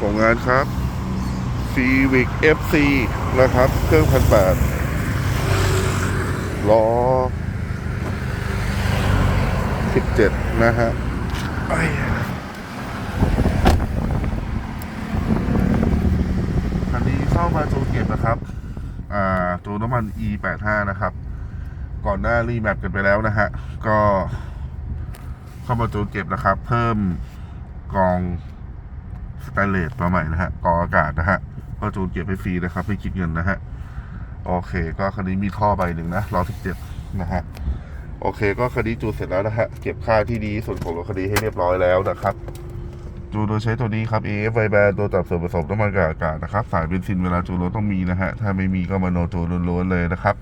ส่งงานครับ Civic FC นะครับ เครื่องพันแปดล้อ17 นะฮะอ้คันนี้เข้ามาจูเก็บนะครับ อ่าจูนน้ำมัน E85 นะครับ ก่อนหน้ารีแมปกันไปแล้วนะฮะ ก็เข้ามาจูเก็บนะครับ เพิ่มกอง สแตนเลสมาใหม่นะฮะกออากาศนะฮะก็จูนเก็บให้ฟรีนะครับไม่คิดเงินนะฮะโอเค ก็คันนี้มีท่อใบหนึ่งนะล้อที่เจ็ดนะฮะโอเค ก็คันนี้จูนเสร็จแล้วนะฮะเก็บค่าที่ดีส่วนของรถคันนี้ให้เรียบร้อยแล้วนะครับจูนโดยใช้ตัวนี้ครับ AF ไวแบนตัวจับส่วนผสมน้ำมันกับอากาศนะครับ สายเบนซินเวลาจูนรถต้องมีนะฮะ ถ้าไม่มีก็มาโนจูนล้วนๆเลยนะครับ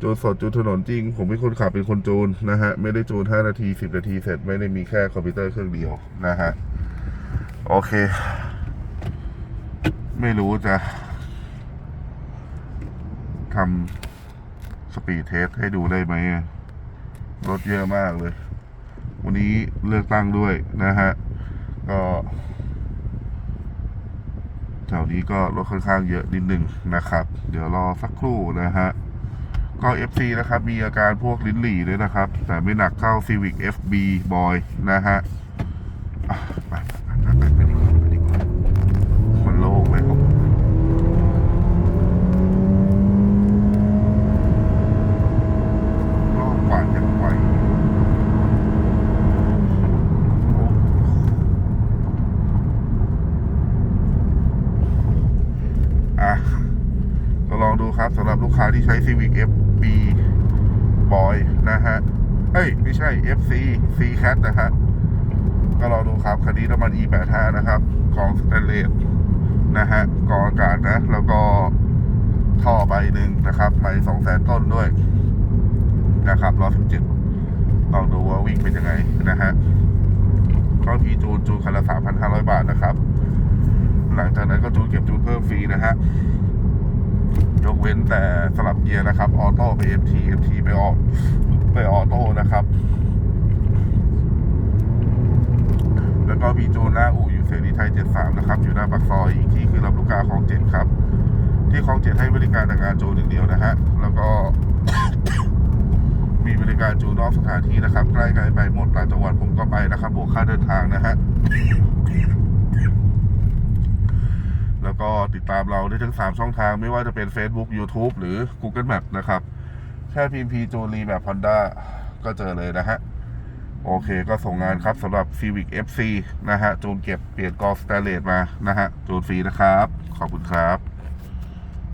จูนสดจูนถนนจริง ผมเป็นคนขับเป็นคนจูนนะฮะ ไม่ได้จูน 5 นาที 10 นาทีเสร็จ ไม่ได้มีแค่คอมพิวเตอร์เครื่องเดียวนะฮะ โอเค ไม่รู้จะทำสปีดเทสให้ดูได้ไหม รถเยอะมากเลย วันนี้เลือกตั้งด้วยนะฮะ ก็แถวนี้ก็รถค่อนข้างเยอะนิดหนึ่งนะครับ เดี๋ยวรอสักครู่นะฮะ ก็ FC นะครับ มีอาการพวกลิ้นหลี่ด้วยนะครับ แต่ไม่หนักเท่า Civic FB Boy นะฮะไปไปไปไปดีกว่าไปดีกว่ามันโล่งเลยครับโล่งกว่าอย่างไวโอ้อะ ก็ ลองดูครับสำหรับลูกค้าที่ใช้ Civic FB Boy นะฮะเอ้ย ไม่ใช่ FC C Cat นะฮะ ก็ลองดูครับคันนี้น้ำมัน E85 นะครับ ของสเตนเลสนะฮะกรองอากาศนะ แล้วก็ท่อใบหนึ่งนะครับไม่สองแสนต้นด้วย นะครับร้อยสิบเจ็ดลองดูว่าวิ่งเป็นยังไงนะฮะก็พีจูนจูนคันละสามพันห้าร้อยบาทนะครับ หลังจากนั้นก็จูนเก็บจูนเพิ่มฟรีนะฮะ ยกเว้นแต่สลับเกียร์นะครับ ออโต้ไป FT FT ไปออกไปออโต้นะครับ แล้วก็มีจูนหน้าอู่อยู่เสรีไทย 73 นะครับ อยู่หน้าปากซอยอีกที่คือลำลูกกาคลองเจ็ดครับ ที่คลองเจ็ดให้บริการแต่งานจูนอย่างเดียวนะฮะ แล้วก็มีบริการจูนนอกสถานที่นะครับ ใกล้ๆไปหมดต่างจังหวัดผมก็ไปนะครับบวกค่าเดินทางนะฮะ แล้วก็ติดตามเราได้ทั้ง 3 ช่องทางไม่ว่าจะเป็น Facebook YouTube หรือ Google Map นะครับ แค่พิมพ์พีจูนรีแบบฮอนด้าก็เจอเลยนะฮะ โอเคก็ส่งงานครับสำหรับ Civic FC นะฮะ จูนเก็บเปลี่ยนกอล์ฟสแตเลตมานะฮะ จูนฟรีนะครับ ขอบคุณครับ